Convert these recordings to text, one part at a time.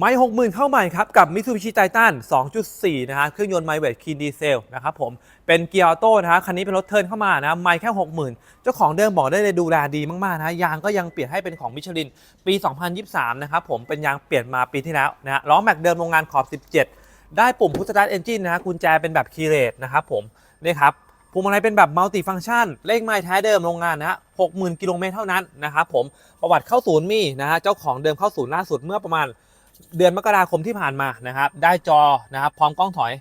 ไม้60,000เข้าใหม่ครับ กับ Mitsubishi Titan 2.4 นะฮะ เครื่องยนต์ไมเวทคีนดีเซลนะครับผม เป็นเกียร์ออโต้นะฮะ คันนี้เป็นรถเทิร์นเข้ามานะ ไม่แค่ 60,000 เจ้าของเดิมบอกได้เลยดูแลดีมาก ๆ นะ ยางก็ยังเปลี่ยนให้เป็นของมิชลิน ปี 2023 นะครับผม เป็นยางเปลี่ยนมาปีที่แล้วนะฮะ ล้อแม็กเดิมโรงงานขอบ 17 ได้ปุ่มพุทสตาร์ทเอนจินนะฮะกุญแจเป็นแบบคีเลสนะครับผม นี่ครับพวงมาลัยเป็นแบบมัลติฟัง c t ชัน เลขไม้แท้เดิมโรงงานนะฮะ60,000กิโลเมตรเท่านั้นนะครับผม ประวัติเข้าศูนย์มีนะฮะ เจ้าของเดิมเข้าศูนย์ล่าสุดเมื่อประมาณ เดือนมกราคมที่ผ่านมานะครับ ได้จอนะครับ พร้อมกล้องถอย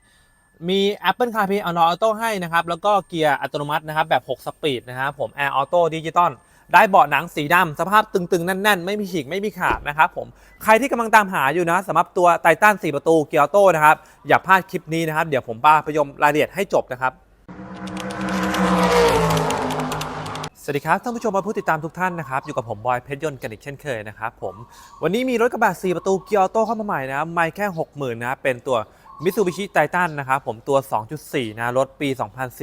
มี Apple CarPlay Android Auto ให้นะครับ แล้วก็เกียร์อัตโนมัตินะครับ แบบ 6 สปีดนะครับผม Air Auto Digital ได้เบาะหนังสีดำสภาพตึงๆ แน่น ๆ ไม่มีฉีกไม่มีขาดนะครับผมใครที่กำลังตามหาอยู่นะสำหรับตัวไททัน4ประตูเกียร์ออโต้นะครับ อย่าพลาดคลิปนี้นะครับ เดี๋ยวผมป้าพยมรายละเอียดให้จบนะครับ สวัสดีครับท่านผู้ชมและผู้ติดตามทุกท่านนะครับอยู่กับผมบอยเพชรยนต์กันอีกเช่นเคยนะครับผมวันนี้มีรถกระบะ4ประตูเกียร์ออโต้เข้ามาใหม่นะไม่แค่ 60,000นะเป็นตัว Mitsubishi Titan นะครับผมตัว 2.4 นะรถปี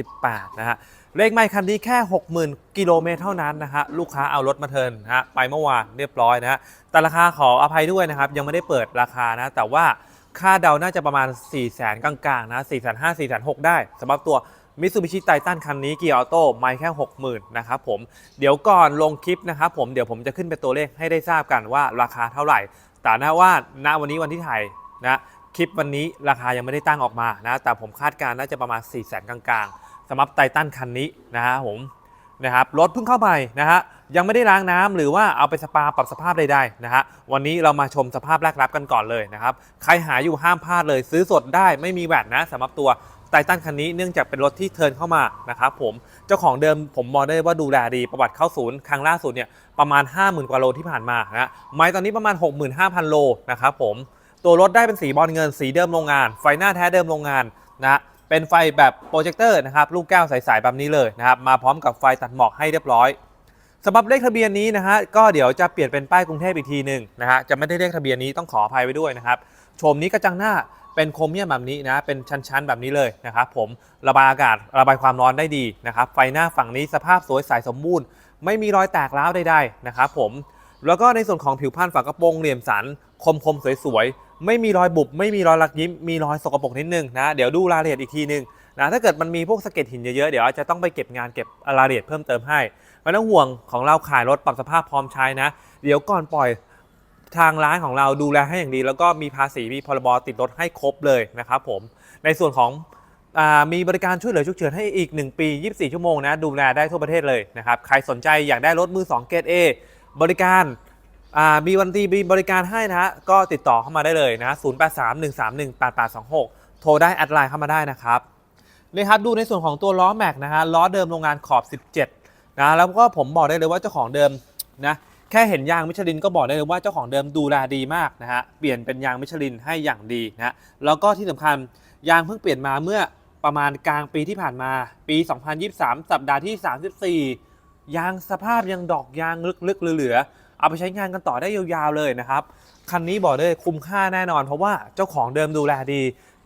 2018 นะฮะเลขไม่คันนี้แค่ 60,000 กิโลเมตรเท่านั้นนะฮะลูกค้าเอารถมาเทินนะฮะไปเมื่อวานเรียบร้อยนะฮะแต่ราคาขออภัยด้วยนะครับยังไม่ได้เปิดราคานะแต่ว่าค่าเดาน่าจะประมาณ 4 0 0 0 0 0กลางๆนะ4 5 0 0 0 4 6 0 0 ได้สำหรับตัว มิตซูบิชิไททันคันนี้เกียร์ออโต้ไม่แค่ 60,000นะครับผมเดี๋ยวก่อนลงคลิปนะครับผมเดี๋ยวผมจะขึ้นเป็นตัวเลขให้ได้ทราบกันว่าราคาเท่าไหร่ แต่นะว่าณวันนี้วันที่ถ่ายนะคลิปวันนี้ราคายังไม่ได้ตั้งออกมานะแต่ผมคาดการณ์น่าจะประมาณ 4 0 0 0 0 0กลางๆสำหรับไททันคันนี้นะฮะผมนะครับรถเพิ่งเข้าไปนะฮะยังไม่ได้ล้างน้ำหรือว่าเอาไปสปาปรับสภาพใดๆนะฮะวันนี้เรามาชมสภาพแรกรับกันก่อนเลยนะครับ ใครหาอยู่ห้ามพลาดเลย ซื้อสดได้ไม่มีแวดนะสำหรับตัว ไททันคันนี้เนื่องจากเป็นรถที่เทิร์นเข้ามานะครับผมเจ้าของเดิมผมมองได้ว่าดูแลดีประวัติเข้าศูนย์ครั้งล่าสุดเนี่ยประมาณ 50,000 กว่าโลที่ผ่านมานะไม้ตอนนี้ประมาณ 65,000 โลนะครับผมตัวรถได้เป็นสีบอลเงินสีเดิมโรงงาน ไฟหน้าแท้เดิมโรงงานนะเป็นไฟแบบโปรเจคเตอร์นะครับลูกแก้วใสๆแบบนี้เลยนะครับมาพร้อมกับไฟตัดหมอกให้เรียบร้อยสำหรับเลขทะเบียนนี้นะฮะก็เดี๋ยวจะเปลี่ยนเป็นป้ายกรุงเทพอีกทีหนึ่งนะฮะจะไม่ได้เลขทะเบียนนี้ต้องขออภัยไว้ด้วยนะครับโฉมนี้กระจังหน้า เป็นโครเมียมแบบนี้นะ เป็นชั้นๆแบบนี้เลยนะครับผมระบายอากาศระบายความร้อนได้ดีนะครับไฟหน้าฝั่งนี้สภาพสวยใสสมบูรณ์ ไม่มีรอยแตกร้าวใดๆนะครับผมแล้วก็ในส่วนของผิวพรรณฝากระโปรงเหลี่ยมสันคมคมๆสวยๆ ไม่มีรอยบุบ ไม่มีรอยลักยิ้ม มีรอยสกปรกนิดนึงนะ เดี๋ยวดูรายละเอียดอีกทีนึงนะถ้าเกิดมันมีพวกสะเก็ดหินเยอะๆ เดี๋ยวจจะต้องไปเก็บงานเก็บรายละเอียดเพิ่มเติมให้ไม่ต้องห่วงของเราขายรถปรับสภาพพร้อมใช้นะ เดี๋ยวก่อนปล่อย ทางร้านของเราดูแลให้อย่างดี แล้วก็มีภาษีมีพรบติดรถให้ครบเลยนะครับผมในส่วนของอมีบริการช่วยเหลือฉุกเฉินให้อีก 1 ปี 24 ชั่วโมงนะดูแลได้ทั่วประเทศเลยนะครับใครสนใจอยากได้รถมือ 2 เกรด A บริการมีวันดีมีบริการให้นะฮะก็ติดต่อเข้ามาได้เลยนะ0831318826 โทรได้แอดไลน์เข้ามาได้นะครับนี่ครับดูในส่วนของตัวล้อแม็กนะฮะล้อเดิมโรงงานขอบ 17นะแล้วก็ผมบอกได้เลยว่าเจ้าของเดิมนะ ค่เห็นยางมิชลินก็บอกได้เลยว่าเจ้าของเดิมดูแลดีมากนะฮะ เปลี่ยนเป็นยางมิชลินให้อย่างดีนะฮะแล้วก็ที่สำคัญยางเพิ่งเปลี่ยนมาเมื่อประมาณกลางปีที่ผ่านมา ปี 2023 สัปดาห์ที่ 34 ยางสภาพยังดอกยางลึกๆเหลือๆเอาไปใช้งานกันต่อได้ยาวๆเลยนะครับ คันนี้บอกเลยคุ้มค่าแน่นอน เพราะว่าเจ้าของเดิมดูแลดี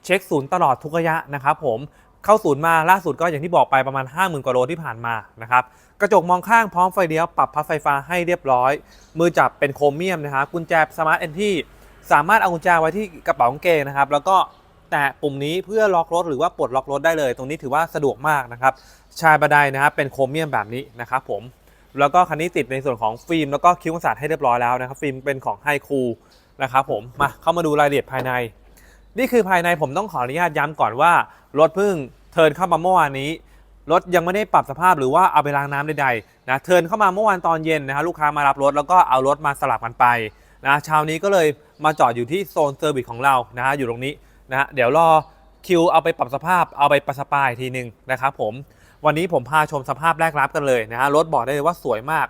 เช็คศูนย์ตลอดทุกระยะนะครับผมเข้าศูนย์มาล่าสุดก็อย่างที่บอกไปประมาณ 50,000กว่าโลที่ผ่านมานะครับ กระจกมองข้างพร้อมไฟเลี้ยวปรับพับไฟฟ้าให้เรียบร้อย มือจับเป็นโครเมียมนะครับกุญแจสมาร์ทเอนที่สามารถเอากุญแจไว้ที่กระเป๋ากางเกงนะครับ แล้วก็แตะปุ่มนี้เพื่อล็อกรถหรือว่าปลดล็อกรถได้เลย ตรงนี้ถือว่าสะดวกมากนะครับ ชายบันไดนะครับเป็นโครเมียมแบบนี้นะครับผมแล้วก็คันนี้ติดในส่วนของฟิล์มแล้วก็คิ้วกันศาสตร์ให้เรียบร้อยแล้วนะครับ ฟิล์มเป็นของไฮคูนะครับผมมาเข้ามาดูรายละเอียดภายใน นี่คือภายในผมต้องขออนุญาตย้ำก่อนว่า รถเพิ่งเทินเข้ามาเมื่อวานนี้ รถยังไม่ได้ปรับสภาพหรือว่าเอาไปล้างน้ำใดๆนะเทินเข้ามาเมื่อวานตอนเย็นนะฮะลูกค้ามารับรถแล้วก็เอารถมาสลับกันไปนะเช้านี้ก็เลยมาจอดอยู่ที่โซนเซอร์วิสของเรานะฮะอยู่ตรงนี้นะฮะเดี๋ยวรอคิวเอาไปปรับสภาพเอาไปประสปายทีหนึ่งนะครับผมวันนี้ผมพาชมสภาพแรกรับกันเลยนะฮะรถบอกได้เลยว่าสวยมาก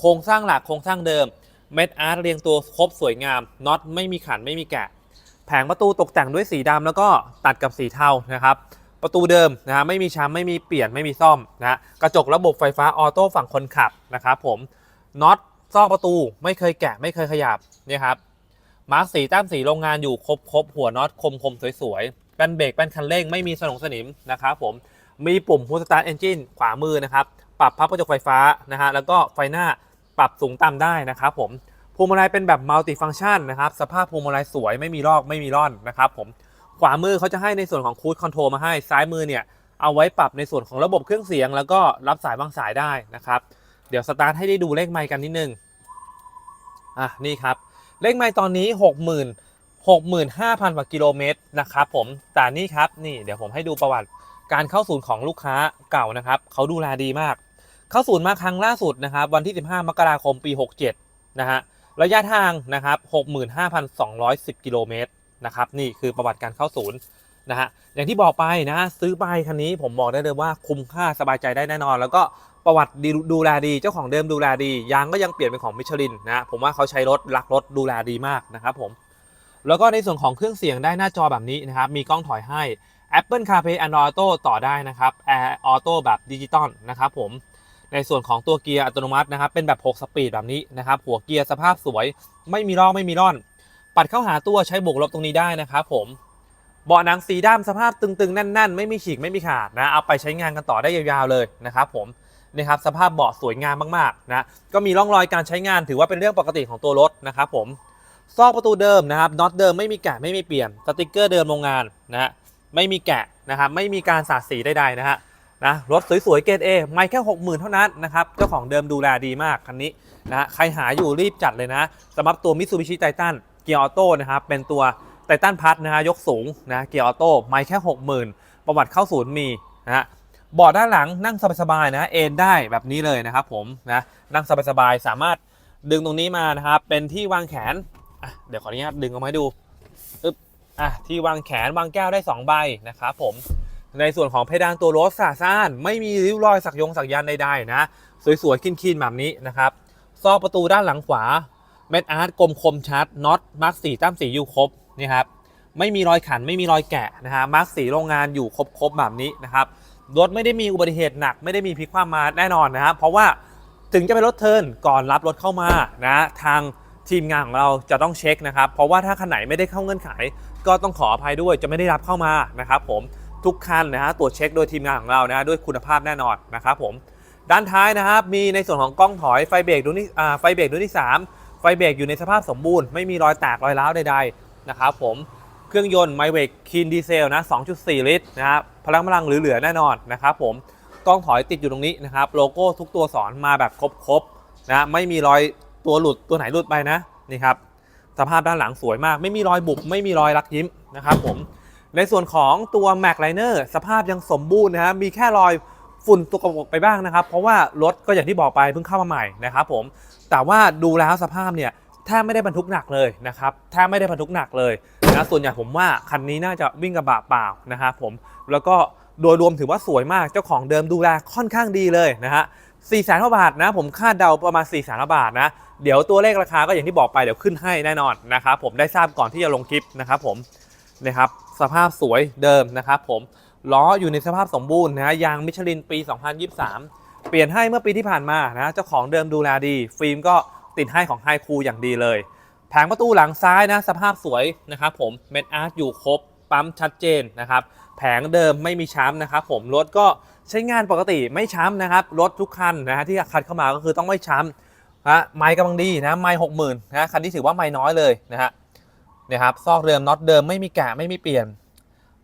โครงสร้างหลักโครงสร้างเดิมเม็ดอาร์ตเรียงตัวครบสวยงามน็อตไม่มีขันไม่มีแกะ แผงประตูตกแต่งด้วยสีดำแล้วก็ตัดกับสีเทานะครับ ประตูเดิมนะฮะไม่มีช้ำไม่มีเปลี่ยนไม่มีซ่อมนะฮะกระจกระบบไฟฟ้าออโต้ฝั่งคนขับนะครับผมน็อตซอกประตูไม่เคยแกะไม่เคยขยับนี่ครับมาร์กสีแต้มสีโรงงานอยู่ครบครบหัวน็อตคมคมสวยๆแป้นเบรกแป้นคันเร่งไม่มีสนองสนิมนะครับผมมีปุ่ม Push Start Engine ขวามือนะครับปรับพับกระจกไฟฟ้านะฮะแล้วก็ไฟหน้าปรับสูงต่ำได้นะครับผมพวงมาลัยเป็นแบบมัลติฟัง c t ชันนะครับสภาพพวงมาลัยสวยไม่มีลอกไม่มีร่อนนะครับผม ขวามือเขาจะให้ในส่วนของคูดคอนโทรลมาให้ ซ้ายมือเนี่ยเอาไว้ปรับในส่วนของระบบเครื่องเสียง แล้วก็รับสายวางสายได้นะครับ เดี๋ยวสตาร์ทให้ได้ดูเลขไมค์กันนิดนึง อะนี่ครับ เลขไมค์ตอนนี้ 60,000 65,000กว่ากิโลเมตรนะครับผม แต่นี่ครับนี่เดี๋ยวผมให้ดูประวัติการเข้าศูนย์ของลูกค้าเก่านะครับเขาดูแลดีมาก เข้าศูนย์มาครั้งล่าสุดนะครับวันที่ 15 มกราคมปี 67 นะฮะระยะทางนะครับ 65,210 กิโลเมตร นะครับนี่คือประวัติการเข้าศูนย์นะฮะอย่างที่บอกไปนะซื้อไปคันนี้ผมบอกได้เลยว่าคุ้มค่าสบายใจได้แน่นอน แล้วก็ประวัติดีดูแลดีเจ้าของเดิมดูแลดียางก็ยังเปลี่ยนเป็นของมิชลินนะผมว่าเขาใช้รถรักรถดูแลดีมากนะครับผมแล้วก็ในส่วนของเครื่องเสียงได้หน้าจอแบบนี้นะครับมีกล้องถอยให้ Apple CarPlay Android Auto ต่อได้นะครับ Air Auto แบบดิจิตอลนะครับผมในส่วนของตัวเกียร์อัตโนมัตินะครับเป็นแบบ 6 สปีดแบบนี้นะครับหัวเกียร์สภาพสวย ไม่มีรอกไม่มีร่อน ปัดเข้าหาตัวใช้บวกลบตรงนี้ได้นะครับผมเบาะหนังสีดำสภาพตึงๆ แน่น ๆ ไม่มีฉีกไม่มีขาดนะเอาไปใช้งานกันต่อได้ยาวๆเลยนะครับผมนี่ครับสภาพเบาะสวยงามมากๆนะก็มีร่องรอยการใช้งานถือว่าเป็นเรื่องปกติของตัวรถนะครับผมซอกประตูเดิมนะครับน็อตเดิมไม่มีแกะไม่มีเปลี่ยนสติกเกอร์เดิมโรงงานนะฮะไม่มีแกะนะครับไม่มีการสาดสีใดๆนะฮะนะรถสวยๆเกรดเอไม่แค่ 60,000 เท่านั้นนะครับเจ้าของเดิมดูแลดีมากคันนี้นะฮะใครหาอยู่รีบจัดเลยนะสำหรับตัว Mitsubishi Titan เกียร์ออโต้นะครับเป็นตัวไททันพัทนะฮะยกสูงนะเกียร์ออโต้ไม่แค่ 60,000 ประวัติเข้าศูนย์มีนะฮะเบาะด้านหลังนั่งสบายๆนะเอนได้แบบนี้เลยนะครับผมนะนั่งสบายๆสามารถดึงตรงนี้มานะครับเป็นที่วางแขนเดี๋ยวขออนุญาตดึงออกมาให้ดูอึ๊บอะที่วางแขนวางแก้วได้ 2 ใบนะครับผมในส่วนของเพดานตัวรถสะซ่าน ไม่มีริ้วรอยสักยงสักยันใดๆนะ สวยๆคินๆแบบนี้นะครับซอกประตูด้านหลังขวา เม็ดอาร์ตกลมคมชัดน็อตมาร์กสีตั้มสีอยู่ครบนี่ครับไม่มีรอยขันไม่มีรอยแกะนะฮะมาร์กสีโรงงานอยู่ครบๆแบบนี้นะครับรถไม่ได้มีอุบัติเหตุหนักไม่ได้มีพลิกคว่ำมาแน่นอนนะครับเพราะว่าถึงจะเป็นรถเทิร์นก่อนรับรถเข้ามานะทางทีมงานของเราจะต้องเช็คนะครับ เพราะว่าถ้าคันไหนไม่ได้เข้าเงื่อนไข ก็ต้องขออภัยด้วยจะไม่ได้รับเข้ามานะครับผมทุกคันนะฮะตรวจเช็คโดยทีมงานของเรานะด้วยคุณภาพแน่นอนนะครับผมด้านท้ายนะครับมีในส่วนของกล้องถอยไฟเบรกดวงที่ไฟเบรกดวงที่สาม ไฟเบรกอยู่ในสภาพสมบูรณ์ไม่มีรอยแตกรอยร้าวใดๆนะครับผมเครื่องยนต์ไมเวกคีนดีเซลนะ2.4 ลิตรนะครับพลังพลังเหลือๆแน่นอนนะครับผมกล้องถอยติดอยู่ตรงนี้นะครับโลโก้ทุกตัวสอนมาแบบครบๆนะไม่มีรอยตัวหลุดตัวไหนหลุดไปนะนี่ครับสภาพด้านหลังสวยมาก ไม่มีรอยบุบไม่มีรอยรักยิ้มนะครับผมในส่วนของตัว Mac Liner สภาพยังสมบูรณ์นะฮะมีแค่รอย ฝุ่นตกปรกไปบ้างนะครับ เพราะว่ารถก็อย่างที่บอกไปเพิ่งเข้ามาใหม่นะครับผมแต่ว่าดูแล้วสภาพเนี่ยแทบไม่ได้บรรทุกหนักเลยนะครับแทบไม่ได้บรรทุกหนักเลยนะส่วนใหญ่ผมว่าคันนี้น่าจะวิ่งกระบะเปล่านะครับผมแล้วก็โดยรวมถือว่าสวยมากเจ้าของเดิมดูแลค่อนข้างดีเลยนะฮะสี่แสนกว่าบาทนะผมคาดเดาประมาณ4ี่แสนกว่าบาทนะ เดี๋ยวตัวเลขราคาก็อย่างที่บอกไปเดี๋ยวขึ้นให้แน่นอนนะครับผมได้ทราบก่อนที่จะลงคลิปนะครับผมนะครับสภาพสวยเดิมนะครับผม ล้ออยู่ในสภาพสมบูรณ์นะยางมิชลินปี 2023 เปลี่ยนให้เมื่อปีที่ผ่านมานะเจ้าของเดิมดูแลดี ฟิล์มก็ติดให้ของไฮคูอย่างดีเลย แผงประตูหลังซ้ายนะสภาพสวยนะครับผมเม็ดอาร์ตอยู่ครบปั๊มชัดเจนนะครับแผงเดิมไม่มีช้ำนะครับผมรถก็ใช้งานปกติไม่ช้ำนะครับรถทุกคันนะฮะที่คัดเข้ามาก็คือต้องไม่ช้ำนะไม้กำลังดีนะไม้หกหมื่นนะคันที่ถือว่าไม้น้อยเลยนะฮะนะครับซอกเดิมน็อตเดิมไม่มีแกะไม่มีเปลี่ยน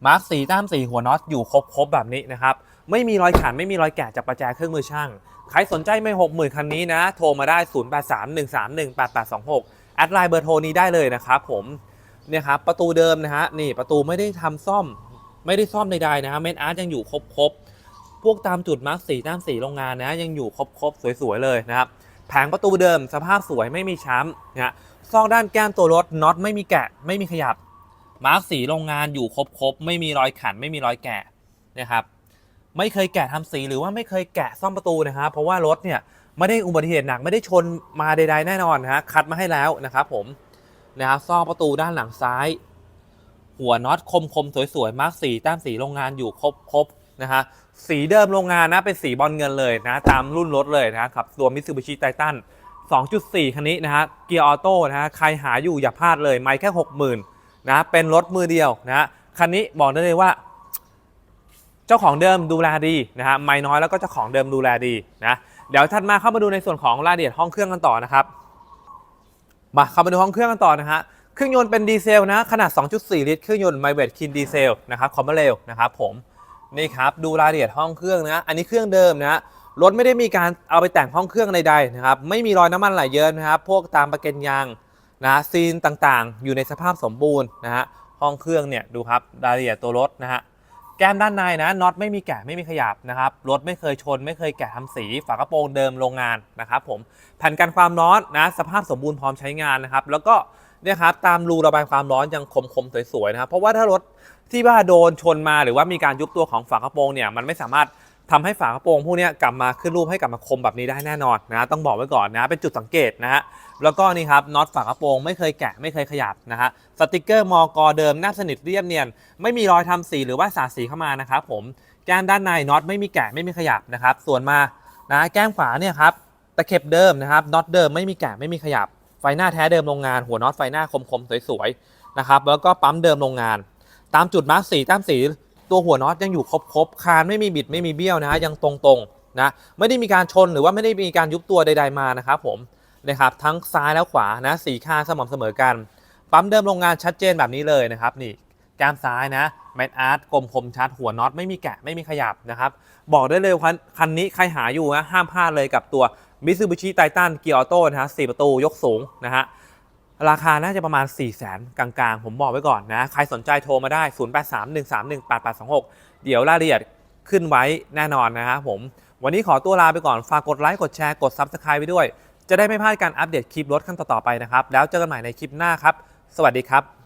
มาร์กสีต้ามสีหัวน็อตอยู่ครบๆแบบนี้นะครับ ไม่มีรอยขันไม่มีรอยแกะจากประแจเครื่องมือช่าง ใครสนใจไม่หกหมื่นคันนี้นะ โทรมาได้ 0 8 3 1 3 1 8 8 2 6 แอดไลน์เบอร์โทรนี้ได้เลยนะครับผมเนี่ยครับประตูเดิมนะฮะนี่ประตูไม่ได้ทำซ่อมไม่ได้ซ่อมใดๆนะฮะเมนอาร์ตยังอยู่ครบๆพวกตามจุดมาร์กสีตามสีโรงงานนะยังอยู่ครบๆสวยๆเลยนะครับแผงประตูเดิมสภาพสวยไม่มีช้ำนะฮะซอกด้านแก้มตัวรถน็อตไม่มีแกะไม่มีขยับ มาร์กสีโรงงานอยู่ครบๆไม่มีรอยขันไม่มีรอยแกะนะครับไม่เคยแกะทำสีหรือว่าไม่เคยแกะซ่อมประตูนะครับเพราะว่ารถเนี่ยไม่ได้อุบัติเหตุหนักไม่ได้ชนมาใดๆแน่นอนนะฮะคัดมาให้แล้วนะครับผมนะครับซ่อกประตูด้านหลังซ้าย หัวน็อตคมๆสวยๆมาร์กสีตามสีโรงงานอยู่ครบๆนะฮะสีเดิมโรงงานนะเป็นสีบอลเงินเลยนะตามรุ่นรถเลยนะครับตัว Mitsubishi Titan 2.4 คันนี้นะฮะเกียร์ออโต้นะฮะใครหาอยู่อย่าพลาดเลย ไม่แค่ 60,000 นะเป็นรถมือเดียวนะฮะคันนี้บอกได้เลยว่า เจ้าของเดิมดูแลดีนะฮะไม่น้อยแล้วก็เจ้าของเดิมดูแลดีนะเดี๋ยวถัดมาเข้ามาดูในส่วนของรายละเอียดห้องเครื่องกันต่อนะครับมาเข้ามาดูห้องเครื่องกันต่อนะฮะเครื่องยนต์เป็นดีเซลนะขนาด 2.4 ลิตรเครื่องยนต์ไมเวทคินดีเซลนะครับคอมเบเรลนะครับผมนี่ครับดูรายละเอียดห้องเครื่องนะอันนี้เครื่องเดิมนะรถไม่ได้มีการเอาไปแต่งห้องเครื่องใดๆนะครับไม่มีรอยน้ำมันไหลเยอะนะครับพวกตามประเก็นยาง นะซีนต่างๆ อยู่ในสภาพสมบูรณ์นะฮะห้องเครื่องเนี่ยดูครับรายละเอียดตัวรถนะฮะแก้มด้านในนะน็อตไม่มีแกะไม่มีขยับนะครับรถไม่เคยชน ไม่เคยแกะทำสี ฝากระโปรงเดิมโรงงานนะครับผมแผ่นกันความร้อนนะสภาพสมบูรณ์พร้อมใช้งานนะครับ แล้วก็เนี่ยครับตามรูระบายความร้อนยังคมๆสวยๆนะครับเพราะว่าถ้ารถที่ว่าโดนชนมาหรือว่ามีการยุบตัวของฝากระโปรงเนี่ยมันไม่สามารถ ทำให้ฝากระโปรงพวกนี้กลับมาขึ้นรูปให้กลับมาคมแบบนี้ได้แน่นอนนะต้องบอกไว้ก่อนนะเป็นจุดสังเกตนะฮะแล้วก็นี่ครับน็อตฝากระโปรงไม่เคยแกะไม่เคยขยับนะฮะสติกเกอร์มอกอเดิมแนบสนิทเรียบเนียน ไม่มีรอยทำสีหรือว่าสาดสีเข้ามานะครับผมแก้มด้านในน็อตไม่มีแกะไม่มีขยับนะครับส่วนมานะแก้มขวาเนี่ยครับตะเข็บเดิมนะครับน็อตเดิมไม่มีแกะไม่มีขยับ ไฟหน้าแท้เดิมโรงงาน หัวน็อตไฟหน้าคมๆสวยๆนะครับแล้วก็ปั๊มเดิมโรงงาน ตามจุดมาร์กสีตามสี ตัวหัวน็อตยังอยู่ครบๆคานไม่มีบิดไม่มีเบี้ยวนะฮะยังตรงๆนะไม่ได้มีการชนหรือว่าไม่ได้มีการยุบตัวใด ๆมานะครับผมนะครับทั้งซ้ายและขวานะสีข้างสม่ำเสมอกัน ปั๊มเดิมโรงงานชัดเจนแบบนี้เลยนะครับนี่แก้มซ้ายนะแมตอาร์ตกลมคมชัดหัวน็อตไม่มีแกะไม่มีขยับนะครับบอกได้เลยว่าคันนี้ใครหาอยู่นะห้ามพลาดเลยกับตัว Mitsubishi Titan Gear Auto นะฮะ4ประตูยกสูงนะฮะ ราคาน่าจะประมาณ 4 0 0 0 0 0กลางๆ ผมบอกไว้ก่อนนะ ใครสนใจโทรมาได้ 0831318826 เดี๋ยวรายละเอียดขึ้นไว้แน่นอนนะครับผม วันนี้ขอตัวลาไปก่อน ฝากกดไลค์ กดแชร์ กด Subscribe ไว้ด้วย จะได้ไม่พลาดการอัปเดตคลิปรถขั้นต่อๆไปนะครับ แล้วเจอกันใหม่ในคลิปหน้าครับ สวัสดีครับ